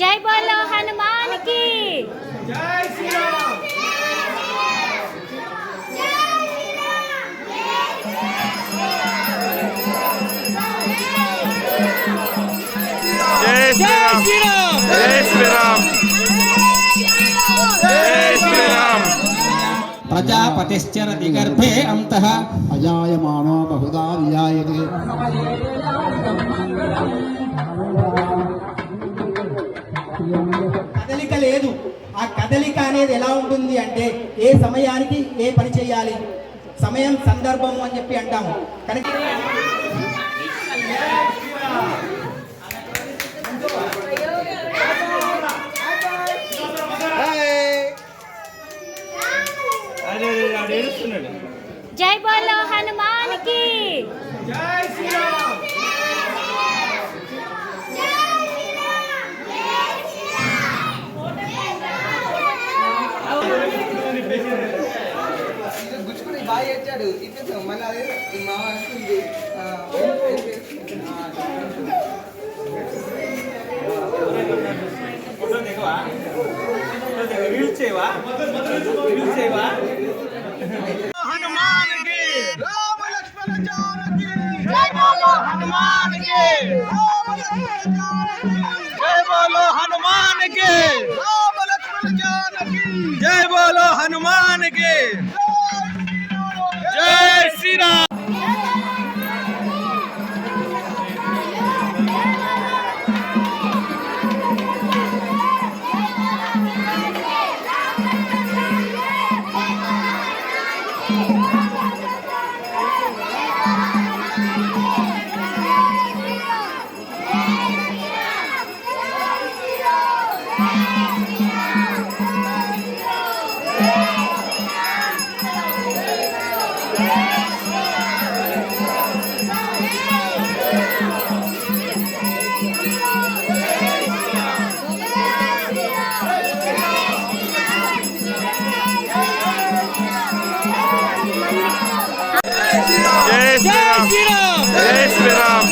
జై బోలో హనుమాన్ కి జై శ్రీరామ్ జై శ్రీరామ్ జై శ్రీరామ్ జై శ్రీరామ్ ప్రజాపతిశ్చరతి గర్భే అంతః అజాయమానో బహుదా విజాయతే కదలిక లేదు. ఆ కదలిక అనేది ఎలా ఉంటుంది అంటే ఏ సమయానికి ఏ పని చేయాలి? సమయం సందర్భం అని చెప్పి అంటాము. కనుక జై శ్రీరామ్ జై శ్రీరామ్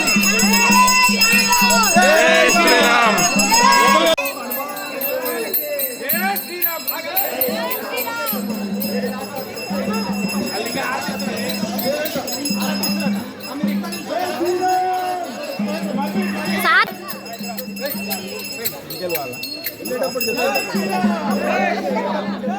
జై శ్రీరామ్ సాత్ రామ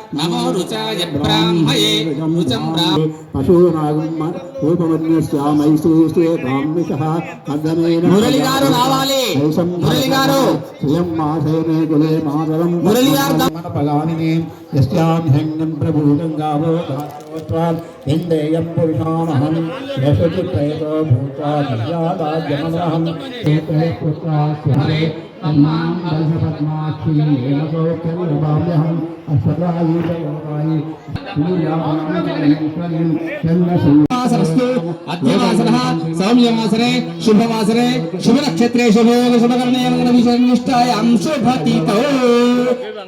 బ్రాహ్మ రావాలి. మురళి స్వయం మాసేనే కులే మాతరం మురళి గారు యస్యాం హ్యంగం ప్రభూతం గావో ఇందేయం పురుషామహం యశతి ప్రేతో భూత్వా దశపద్మాక్షి ఏన సౌఖ్యమిరవామ్యహం అశ్వరాయుధయోగాయి సరస్తు అద్యవాసరః సౌమ్యవాసరే శుభవాసరే శుభనక్షత్రే శుభయోగ శుభకరణే విశిష్టాయాం శుభతితో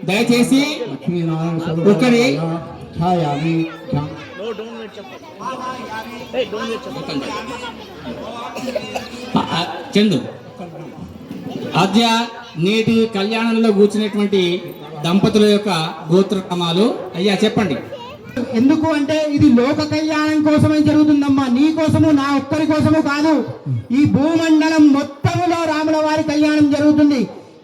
దయచేసి ఒక్కడి ఛాయామి ఆ, ఆ, చందు. ఆద్య నేటి కళ్యాణంలో కూర్చున్నటువంటి దంపతుల యొక్క గోత్రక్రమాలు అయ్యా చెప్పండి. ఎందుకు అంటే ఇది లోక కళ్యాణం కోసమే జరుగుతుందమ్మా. నీ కోసము నా ఒక్కరి కోసము కాదు. ఈ భూమండలం మొత్తములో రాముల వారి కళ్యాణం జరుగుతుంది.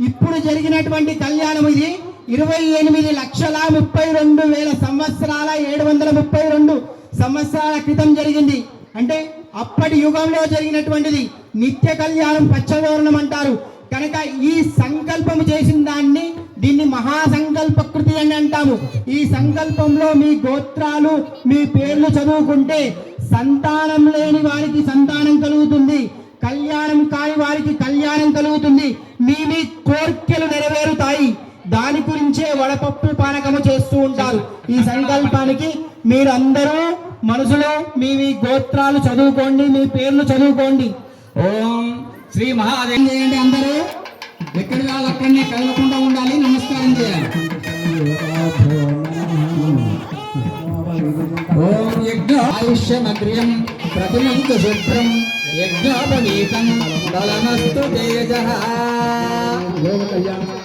ఇప్పుడు జరిగినటువంటి కళ్యాణం ఇది ఇరవై ఎనిమిది లక్షల ముప్పై రెండు వేల సంవత్సరాల ఏడు వందల ముప్పై రెండు సంవత్సరాల క్రితం జరిగింది. అంటే అప్పటి యుగంలో జరిగినటువంటిది. నిత్య కళ్యాణం పచ్చదోరణం అంటారు. కనుక ఈ సంకల్పం చేసిన దాన్ని దీన్ని మహాసంకల్పకృతి అని అంటాము. ఈ సంకల్పంలో మీ గోత్రాలు మీ పేర్లు చదువుకుంటే సంతానం లేని వారికి సంతానం కలుగుతుంది. కళ్యాణం కాని వారికి కళ్యాణం కలుగుతుంది. మీ మీ కోర్కెలు నెరవేరుతాయి. దాని గురించే వడపప్పు పానకము చేస్తూ ఉంటారు. ఈ సంకల్పానికి మీరందరూ మనసులో మీ మీ గోత్రాలు చదువుకోండి మీ పేర్లు చదువుకోండి. ఓం శ్రీ మహాదేవ్. చేయండి అందరూ? ఎక్కడి వాళ్ళు అక్కడనే కదలకుండా ఉండాలి. నమస్కారం చేయాలి. ఓం యజ్ఞ ఆయుష్యమగ్ర్యం ప్రతిమంతు శుభ్రం యజ్ఞాపనీతం బలమస్తు తేజ. నమస్కారం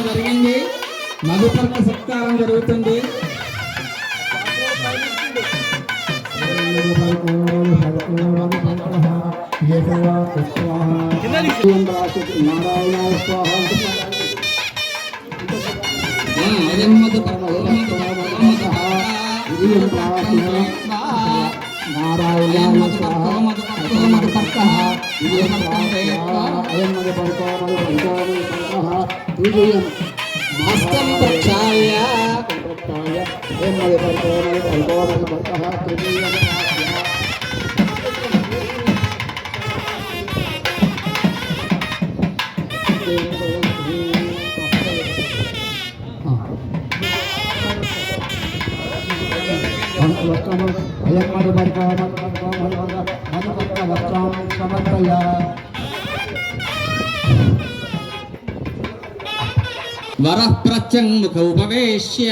ద్వారం జరిగింది మధుపర్క సత్కారం జరుగుతుంది నారాయణ స్వాహ నారాయణ స్వాహ ఓం మధుపర్క, ఓం మధుపర్క. అయం మద పర్కో మద పర్కో మద పర్కః విజయం హస్తం ప్రక్షాళ్య అయం మద పర్కో మద పర్కో మద పర్కః తృతీయం అయం మద పర్కో మద పర్కో మద మద పర్క వస్త్రం సమర్పయ వర ప్రత్యంగుఖ ఉపవేశ్య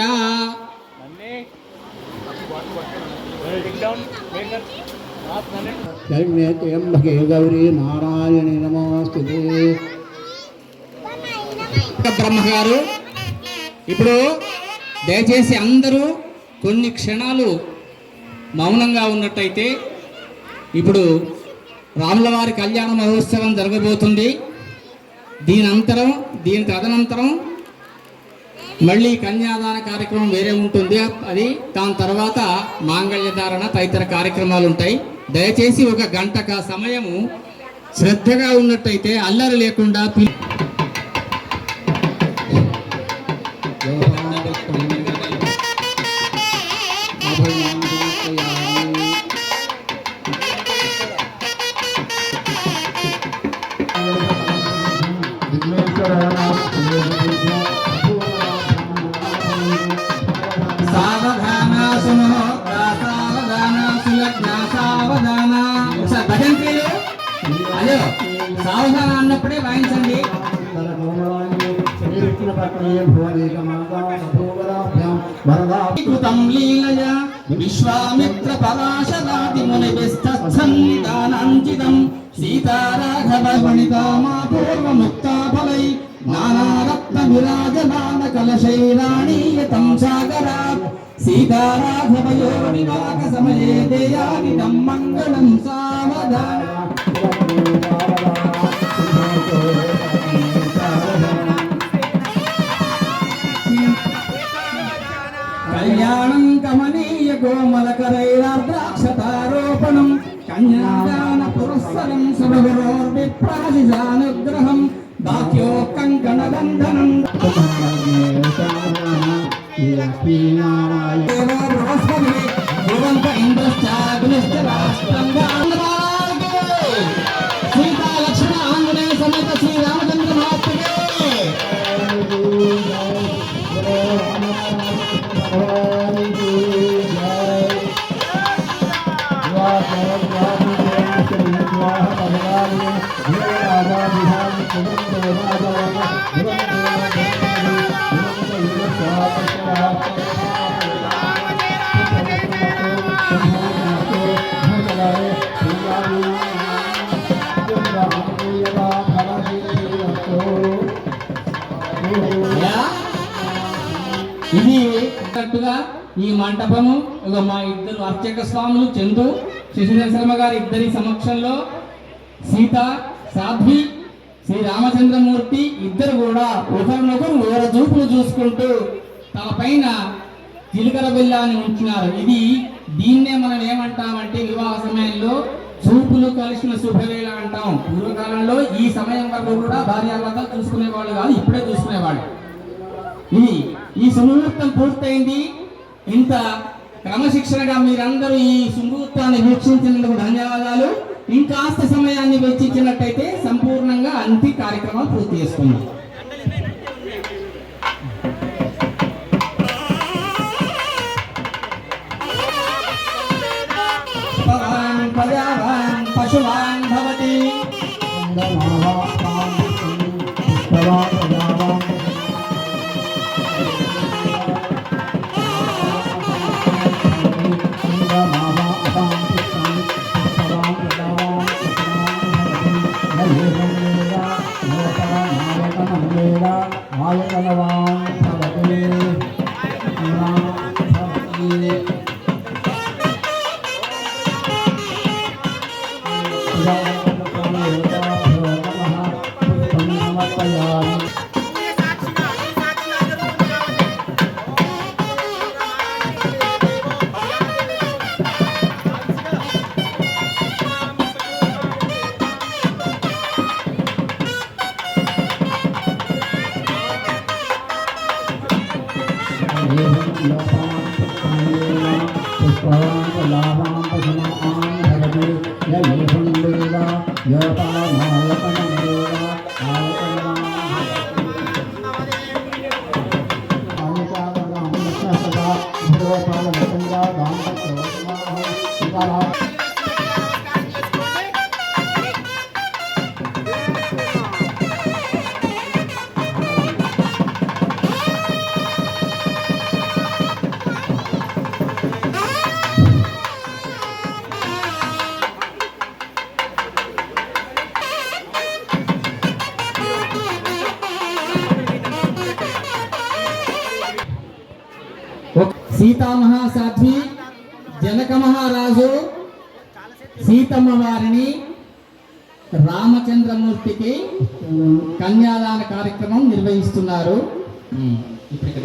గౌరీ నారాయణి నమోస్తుతే బ్రహ్మగారు ఇప్పుడు దయచేసి అందరూ కొన్ని క్షణాలు మౌనంగా ఉన్నట్టయితే ఇప్పుడు రాములవారి కళ్యాణ మహోత్సవం జరగబోతుంది. దీని అంతరం దీని తదనంతరం మళ్ళీ కన్యాదాన కార్యక్రమం వేరే ఉంటుంది. అది దాని తర్వాత మాంగళ్యధారణ తదితర కార్యక్రమాలు ఉంటాయి. దయచేసి ఒక గంటక సమయము శ్రద్ధగా ఉన్నట్టయితే అల్లరి లేకుండా విశ్వామిత్ర పరాశరాది ముని విస్తన్నిదానాంచితం సీతారాఘవ వనితామా పూర్వముక్తాఫలై నానారత్న విరాజమాన కలశైరాణీయతం సాగరా సీతారాఘవయో వివాహ సమయే దేయానిదం మంగళం సావధాన కళ్యాణం కమనీయ కోమలకరైరాద్రాక్షతారోపణం కన్యాదాన పురస్సరం సురగురోర్విప్రాజిజానుగ్రహం దాఖ్యో కంకణ ఇంద్రశ్చాగ్నిశ్చ రాష్ట్రం మంటపము ఇక మా ఇద్దరు అర్చక స్వాములు చందు శశిధర శర్మ గారి ఇద్దరి సమక్షంలో సీత సాధ్వి శ్రీ రామచంద్రమూర్తి ఇద్దరు కూడా ఒకరినొకరు ఓర చూపులు చూసుకుంటూ తమ పైన జీలకర్ర బిల్లాన్ని ఉంచినారు. ఇది దీన్నే మనం ఏమంటామంటే వివాహ సమయంలో చూపులు కలిసిన శుభవేళ అంటాం. పూర్వకాలంలో ఈ సమయం వరకు కూడా భార్యాభర్తలు చూసుకునేవాళ్ళు కాదు ఇప్పుడే చూసుకునేవాళ్ళు. ఇది ఈ సుముహూర్తం పూర్తయింది. ఇంత క్రమశిక్షణగా మీరందరూ ఈ సుముహూర్తాన్ని వీక్షించినందుకు ధన్యవాదాలు. ఇంకాస్త సమయాన్ని వెచ్చించినట్టయితే సంపూర్ణంగా అంతి కార్యక్రమాలు పూర్తి చేసుకుందాం. పవాన్ ప్రజావాన్ పశువాన్ భవతి సీతామహాసాధ్వి జనక మహారాజు సీతమ్మ వారిని రామచంద్రమూర్తికి కన్యాదాన కార్యక్రమం నిర్వహిస్తున్నారు. ఇప్పుడు ఇక్కడ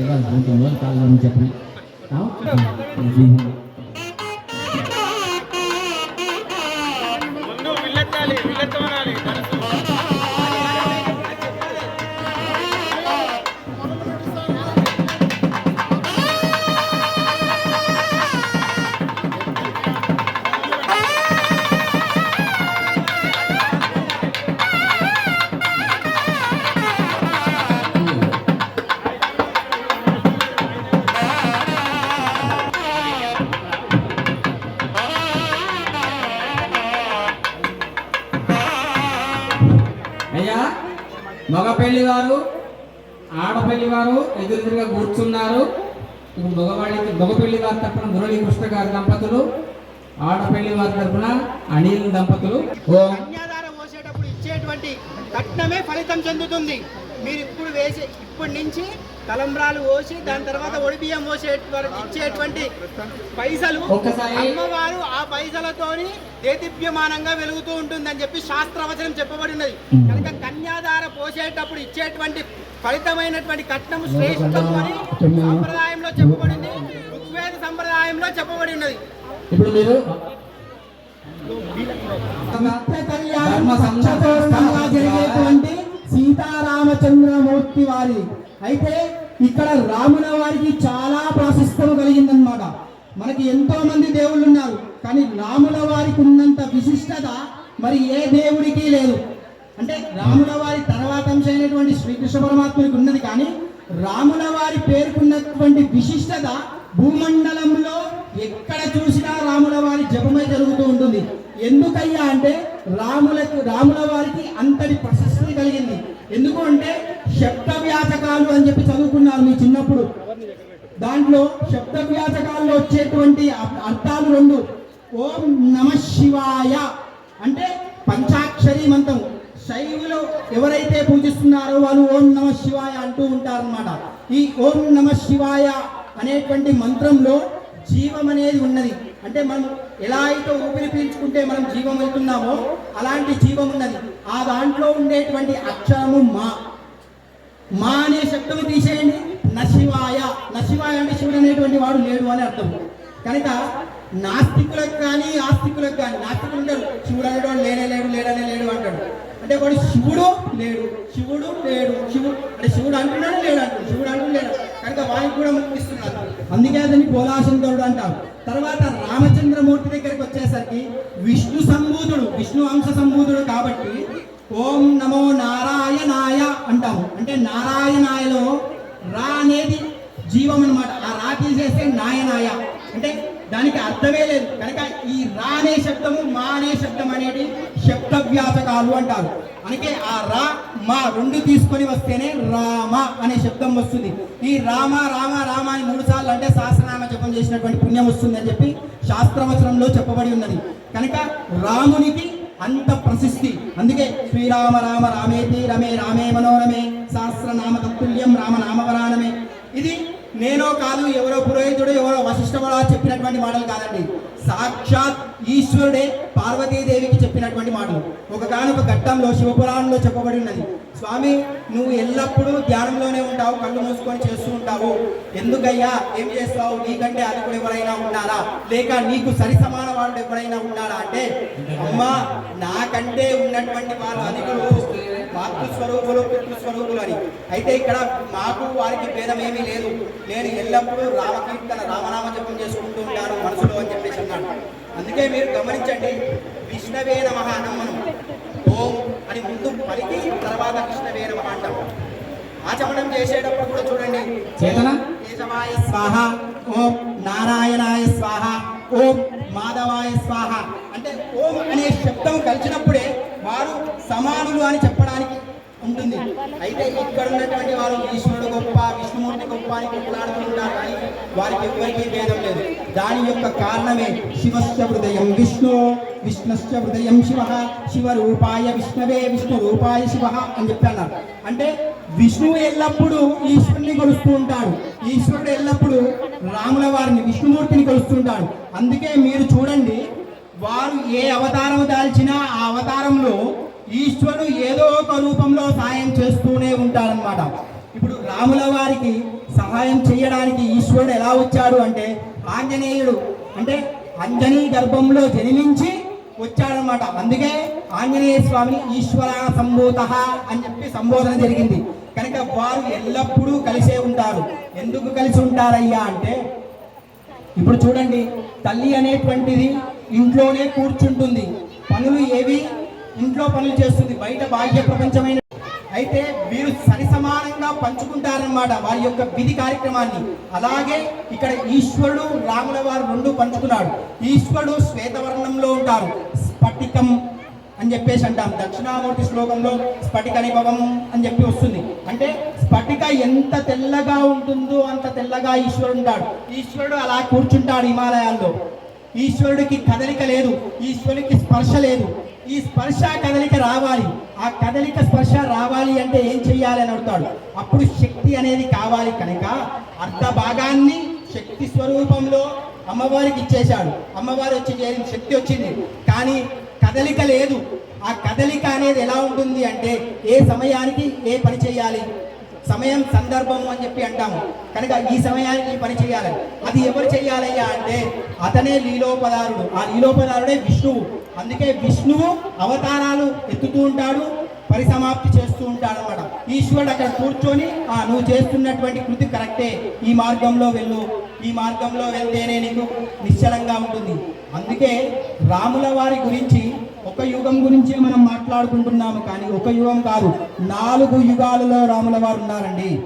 చెప్పండి. మగ పెళ్ళి వారు ఆడపల్లి వారు ఎదురెదురుగా కూర్చున్నారు. ఇప్పుడు మగవాళ్ళకి మగ పెళ్ళి వారి తరపున మురళీకృష్ణ గారి దంపతులు ఆడపల్లి వారి తరపున అనిల్ దంపతులు. ఓం. కన్యాదార పోసేటప్పుడు ఇచ్చేటువంటి కట్నమే ఫలితం చెందుతుంది. మీరు ఇప్పుడు వేసే ఇప్పటి నుంచి తలంబ్రాలు పోసి దాని తర్వాత ఒడిబియ్యం పోసే ఇచ్చేటువంటి పైసలు ఒక్కసారి- అమ్మవారు ఆ పైసలతోని దేదీప్యమానంగా వెలుగుతూ ఉంటుందని చెప్పి శాస్త్రవచనం చెప్పబడి ఉన్నది కనుక కన్యాదార పోసేటప్పుడు ఇచ్చేటువంటి ఫలితమైనటువంటి కట్నం శ్రేష్టము అని సంప్రదాయంలో చెప్పబడింది. ఋగ్వేద సంప్రదాయంలో చెప్పబడి ఉన్నది. ఇప్పుడు మీరు జరిగేటువంటి సీతారామచంద్రమూర్తి వారి. అయితే ఇక్కడ రాముల వారికి చాలా ప్రాశస్త్యం కలిగిందనమాట మనకి ఎంతో మంది దేవుళ్ళు ఉన్నారు కానీ రాముల వారికి ఉన్నంత విశిష్టత మరి ఏ దేవుడికి లేదు. అంటే రాముల వారి తర్వాత అంశమైనటువంటి అయినటువంటి శ్రీకృష్ణ పరమాత్మకి ఉన్నది కానీ రాముల వారి పేరుకున్నటువంటి విశిష్టత భూమండలంలో ఎక్కడ చూసినా రాముల వారి జపమే జరుగుతూ ఉంటుంది. ఎందుకయ్యా అంటే రాములకు రాముల వారికి అంతటి ప్రశస్తి కలిగింది. ఎందుకు అంటే శబ్ద వ్యాచకాలు అని చెప్పి చదువుకున్నారు మీ చిన్నప్పుడు. దాంట్లో శబ్ద వ్యాచకాల్లో వచ్చేటువంటి అర్థాలు రెండు. ఓం నమ శివాయ. శైవులు ఎవరైతే పూజిస్తున్నారో వాళ్ళు ఓం నమ శివాయ అంటూ ఉంటారనమాట ఈ ఓం నమ శివాయ అనేటువంటి మంత్రంలో జీవం అనేది ఉన్నది. అంటే మనం ఎలా అయితే ఊపిరి పీల్చుకుంటే మనం జీవం అవుతున్నామో అలాంటి జీవం ఉన్నది. ఆ దాంట్లో ఉండేటువంటి అక్షరము మా. మా అనే శబ్దము తీసేయండి. నశివాయ. నశివాయ అంటే శివుడు అనేటువంటి వాడు లేడు అని అర్థం. కనుక నాస్తికులకు కానీ ఆస్తికులకు కానీ నాస్తికులు ఉంటారు. శివుడు అనేవాడు లేనే లేడు లేడనే లేడు అంటాడు. అంటే వాడు శివుడు లేడు. శివుడు లేడు. శివుడు అంటే శివుడు అంటున్నాడు లేడు అంటాడు శివుడు అంటున్నాడు కనుక వాయికి కూడా ముక్తిస్తున్నారు అందుకే అతని బోలాశంకరుడు అంటారు. తర్వాత రామచంద్రమూర్తి దగ్గరికి వచ్చేసరికి విష్ణు సంభూతుడు విష్ణు అంశ సంభూతుడు కాబట్టి ఓం నమో నారాయణాయ అంటాము అంటే నారాయణాయలో రా అనేది జీవం అన్నమాట ఆ రా తీసేస్తే నాయనాయ. అంటే దానికి అర్థమే లేదు. కనుక ఈ రా అనే శబ్దము మా అనే శబ్దం అనేది శబ్ద వ్యాపకాలు అంటారు. అందుకే ఆ రా మా రెండు తీసుకొని వస్తేనే రామ అనే శబ్దం వస్తుంది. ఈ రామ రామ రామ అని మూడు సార్లు అంటే సహస్రనామ జపం చేసినటువంటి పుణ్యం వస్తుంది అని చెప్పి శాస్త్రవచనంలో చెప్పబడి ఉన్నది. కనుక రామునికి అంత ప్రశస్తి. అందుకే శ్రీరామ రామ రామేతి రమే రామే మనోరమే సహస్రనామ తత్తుల్యం రామ నామవరానమే. ఇది నేనో కాదు ఎవరో పురోహితుడు ఎవరో వశిష్ఠముడా చెప్పినటువంటి మాటలు కాదండి. సాక్షాత్ ఈశ్వరుడే పార్వతీదేవికి చెప్పినటువంటి మాటలు. ఒక కానొక ఘట్టంలో శివపురాణంలో చెప్పబడి ఉన్నది. స్వామి నువ్వు ఎల్లప్పుడూ ధ్యానంలోనే ఉంటావు కళ్ళు మూసుకొని చేస్తూ ఉంటావు. ఎందుకయ్యా? ఏం చేస్తావు? నీకంటే అధికుడు ఎవరైనా ఉన్నారా? లేక నీకు సరి సమాన వాళ్ళు ఎవరైనా ఉన్నారా అంటే అమ్మా నాకంటే ఉన్నటువంటి వాళ్ళు అధికులు మాతృస్వరూపులు పితృస్వరూపులు అని అయితే ఇక్కడ మాకు వారికి భేదం ఏమీ లేదు. నేను ఎల్లప్పుడూ రామకీర్తన రామనామ జపం చేసుకుంటూ ఉంటాను మనసులో అని చెప్పేసి అన్నాడు. అందుకే మీరు గమనించండి విష్ణవే నమ అనం మనం ఓం అని ముందు పలికి తర్వాత విష్ణవే నమ అంటాం. ఆచమనం చేసేటప్పుడు కూడా చూడండి. చేతన? కేశవాయ స్వాహ ఓం నారాయణాయ స్వాహ ఓం మాధవాయ స్వాహ. అంటే ఓం అనే శబ్దం కలిసినప్పుడే వారు సమానులు అని చెప్పడానికి ఉంటుంది. అయితే ఇక్కడ ఉన్నటువంటి వారు ఈశ్వరుడు గొప్ప విష్ణుమూర్తి గొప్ప అని కొట్లాడుతూ ఉంటారు కానీ వారికి ఎవరికీ భేదం లేదు. దాని యొక్క కారణమే శివస్య హృదయం విష్ణు. విష్ణుశ్చ హృదయం శివ శివ రూపాయ విష్ణవే విష్ణు రూపాయ శివ అని చెప్పన్నారు అంటే విష్ణువు ఎల్లప్పుడూ ఈశ్వరుని కొలుస్తూ ఉంటాడు. ఈశ్వరుడు ఎల్లప్పుడూ రాముల వారిని విష్ణుమూర్తిని కొలుస్తూ అందుకే మీరు చూడండి వారు ఏ అవతారం దాల్చినా ఆ అవతారంలో ఈశ్వరుడు ఏదో ఒక రూపంలో సాయం చేస్తూనే ఉంటాడనమాట ఇప్పుడు రాముల వారికి సహాయం చేయడానికి ఈశ్వరుడు ఎలా వచ్చాడు అంటే ఆంజనేయుడు అంటే అంజనీ గర్భంలో జన్మించి వచ్చాడనమాట అందుకే ఆంజనేయ స్వామిని ఈశ్వర సంబోధ అని చెప్పి సంబోధన జరిగింది. కనుక వారు ఎల్లప్పుడూ కలిసే ఉంటారు. ఎందుకు కలిసి ఉంటారయ్యా అంటే ఇప్పుడు చూడండి తల్లి అనేటువంటిది ఇంట్లోనే కూర్చుంటుంది. పనులు ఏవి? ఇంట్లో పనులు చేస్తుంది. బయట బాహ్య ప్రపంచమైన అయితే వీరు సరి సమానంగా పంచుకుంటారన్నమాట వారి యొక్క విధి కార్యక్రమాన్ని. అలాగే ఇక్కడ ఈశ్వరుడు రాముల వారు రెండు పంచుకున్నాడు. ఈశ్వరుడు శ్వేతవర్ణంలో ఉంటారు. స్ఫటికం అని చెప్పేసి అంటాం. దక్షిణామూర్తి శ్లోకంలో స్ఫటిక నిభవం అని చెప్పి వస్తుంది. అంటే స్ఫటిక ఎంత తెల్లగా ఉంటుందో అంత తెల్లగా ఈశ్వరుడు ఉంటాడు. ఈశ్వరుడు అలా కూర్చుంటాడు హిమాలయాల్లో. ఈశ్వరుడికి కదలిక లేదు ఈశ్వరుడికి స్పర్శ లేదు. ఈ స్పర్శ కదలిక రావాలి. ఆ కదలిక స్పర్శ రావాలి అంటే ఏం చెయ్యాలి అని అడుగుతాడు. అప్పుడు శక్తి అనేది కావాలి కనుక అర్ధ భాగాన్ని శక్తి స్వరూపంలో అమ్మవారికి ఇచ్చేశాడు. అమ్మవారు వచ్చి చేరింది శక్తి వచ్చింది. కానీ కదలిక లేదు. ఆ కదలిక అనేది ఎలా ఉంటుంది అంటే ఏ సమయానికి ఏ పని చేయాలి? సమయం సందర్భం అని చెప్పి అంటాము. కనుక ఈ సమయానికి ఈ పని చేయాలి. అది ఎవరు చేయాలయ్యా అంటే అతనే లీలోపదారుడు. ఆ లీలోపదారుడే విష్ణువు. అందుకే విష్ణువు అవతారాలు ఎత్తుతూ ఉంటాడు. పరిసమాప్తి చేస్తూ ఉంటాడనమాట ఈశ్వరుడు అక్కడ కూర్చొని ఆ నువ్వు చేస్తున్నటువంటి కృతి కరెక్టే. ఈ మార్గంలో వెళ్ళు. ఈ మార్గంలో వెళ్తేనే నీకు నిశ్చలంగా ఉంటుంది. అందుకే రాముల వారి గురించి ఒక యుగం గురించి మనం మాట్లాడుకుంటున్నాము కానీ ఒక యుగం కాదు. నాలుగు యుగాలలో రాముల వారు ఉన్నారండి.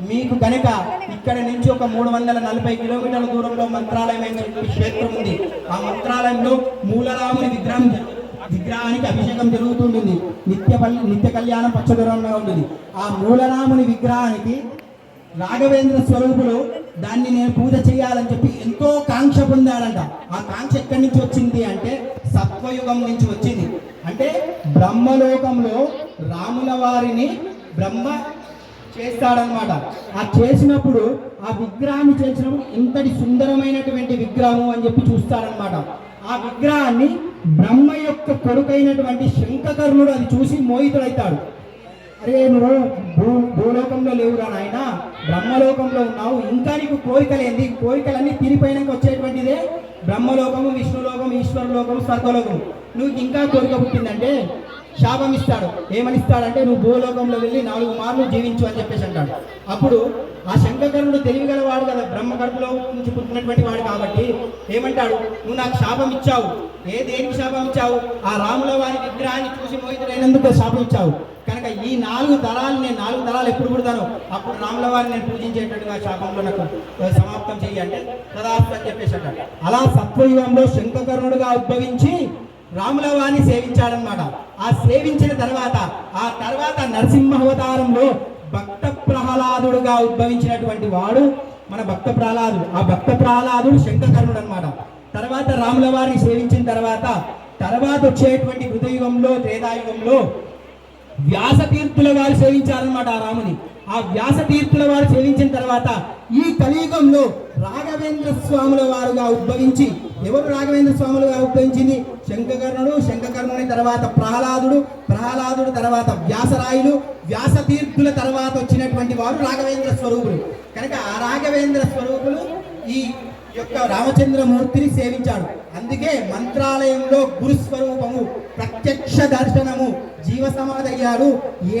మీకు కనుక ఇక్కడ నుంచి ఒక మూడు వందల నలభై కిలోమీటర్ల దూరంలో మంత్రాలయం క్షేత్రం ఉంది. ఆ మంత్రాలయంలో మూలరాముని విగ్రహం విగ్రహానికి అభిషేకం జరుగుతుంటుంది. నిత్య పల్- నిత్య కళ్యాణం పచ్చదూరంగా ఉంటుంది. ఆ మూలనాముని విగ్రహానికి రాఘవేంద్ర స్వరూపులు దాన్ని నేను పూజ చేయాలని చెప్పి ఎంతో కాంక్ష పొందాడంట ఆ కాంక్ష ఎక్కడి నుంచి వచ్చింది అంటే సత్వయుగం నుంచి వచ్చింది. అంటే బ్రహ్మలోకంలో రాముల వారిని బ్రహ్మ చేస్తాడనమాట ఆ చేసినప్పుడు ఆ విగ్రహాన్ని చేసినప్పుడు ఇంతటి సుందరమైనటువంటి విగ్రహము అని చెప్పి చూస్తాడనమాట ఆ విగ్రహాన్ని బ్రహ్మ యొక్క కొడుకైనటువంటి శంఖకర్ణుడు అది చూసి మోహితుడైతాడు. అరే నువ్వు భూ భూలోకంలో లేవురా నాయన బ్రహ్మలోకంలో ఉన్నావు ఇంకా నీకు కోరికలేంది? కోరికలన్నీ తీరిపోయినాక వచ్చేటువంటిదే బ్రహ్మలోకము విష్ణులోకం ఈశ్వరలోకం స్వర్గలోకము. నువ్వు ఇంకా కోరిక పుట్టిందంటే శాపం ఇస్తాడు. ఏమని ఇస్తాడంటే నువ్వు భూలోకంలో వెళ్ళి నాలుగు మార్లు జీవించు అని చెప్పేసి అంటాడు. అప్పుడు ఆ శంకకరుడు తెలివిగలవాడు కదా బ్రహ్మ కడుపులో నుంచి పుట్టినటువంటి వాడు కాబట్టి ఏమంటాడు? నువ్వు నాకు శాపం ఇచ్చావు. ఏ దేనికి శాపం ఇచ్చావు? ఆ రాముల వారి విగ్రహాన్ని చూసి మోహితుడైనందుకు శాపం ఇచ్చావు. కనుక ఈ నాలుగు తరాలు నేను నాలుగు తరాలు ఎప్పుడు పుడతాను అప్పుడు రాముల వారిని నేను పూజించేటట్టుగా శాపంలో నాకు సమాప్తం చెయ్యి అంటే తదాస్తు అని చెప్పేసి అలా సత్వయుగంలో శంకకర్ణుడుగా ఉద్భవించి రాముల వారిని సేవించాడనమాట ఆ సేవించిన తర్వాత ఆ తర్వాత నరసింహావతారంలో భక్త ప్రహ్లాదుడుగా ఉద్భవించినటువంటి వాడు మన భక్త ప్రహ్లాదుడు. ఆ భక్త ప్రహ్లాదుడు శంకకర్ణుడు అనమాట తర్వాత రాముల వారిని సేవించిన తర్వాత తర్వాత వచ్చేటువంటి హృదయుగంలో త్రేతాయుగంలో వ్యాసతీర్థుల వారు సేవించారనమాట ఆ రాముని. ఆ వ్యాస తీర్పుల వారు సేవించిన తర్వాత ఈ కలియుగంలో రాఘవేంద్ర స్వాముల వారుగా ఉద్భవించి ఎవరు రాఘవేంద్ర స్వాములుగా ఉద్భవించింది? శంకకర్ణుడు శంకకర్ణుని తర్వాత ప్రహ్లాదుడు ప్రహ్లాదుడు తర్వాత వ్యాసరాయులు వ్యాస తీర్థుల తర్వాత వచ్చినటువంటి వారు రాఘవేంద్ర స్వరూపులు. కనుక ఆ రాఘవేంద్ర స్వరూపులు ఈ యొక్క రామచంద్రమూర్తిని సేవించాడు. అందుకే మంత్రాలయంలో గురుస్వరూపము ప్రత్యక్ష దర్శనము జీవ సమాధయ్యారు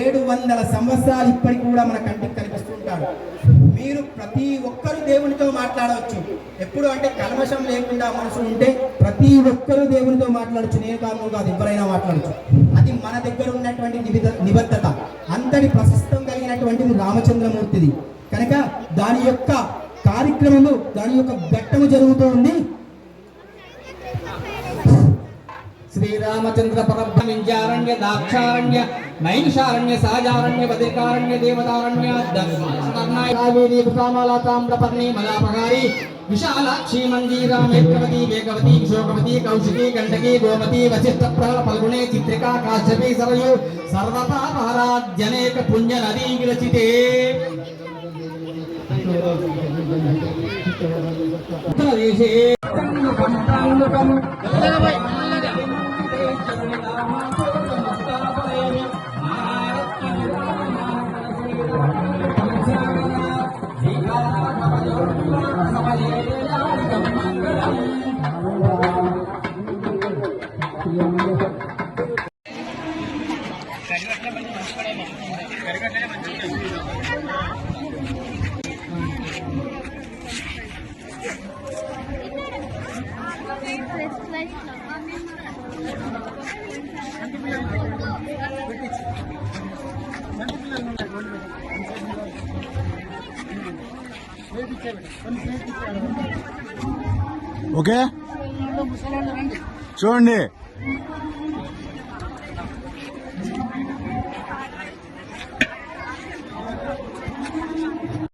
ఏడు వందల సంవత్సరాలు ఇప్పటికి కూడా మన కంటికి కనిపిస్తుంటాడు మీరు ప్రతి ఒక్కరు దేవునితో మాట్లాడవచ్చు. ఎప్పుడు అంటే కల్మషం లేకుండా మనసు ఉంటే ప్రతి ఒక్కరు దేవునితో మాట్లాడచ్చు నేను కాదు కాదు ఎవరైనా మాట్లాడచ్చు అది మన దగ్గర ఉన్నటువంటి నిబద్ధత. అంతటి ప్రశస్తం కలిగినటువంటిది రామచంద్రమూర్తిది. కనుక దాని యొక్క కార్యక్రమము దాని యొక్క ఘట్టము జరుగుతూ ఉంది శ్రీరామచంద్ర పరబ్రహ్మించారణ్య దాక్షారణ్య నైమిషారణ్య సహజారణ్య బదికారణ్య దేవతారణ్య కావేరీ కృతామలాతామ్రపర్ణి మలాపహారి విశాలాక్షి మంజీరా మేఘవతి వేగవతి శోకవతి కౌశికి గండకి గోమతి వశిష్ఠ ప్రహల ఫల్గుణే చిత్రికా కాశ్యపి సరయు సర్వపాపహరాజ్యనేక పుణ్య నదీ విరచితే ఉత్తరదేశే ఓకే చూడండి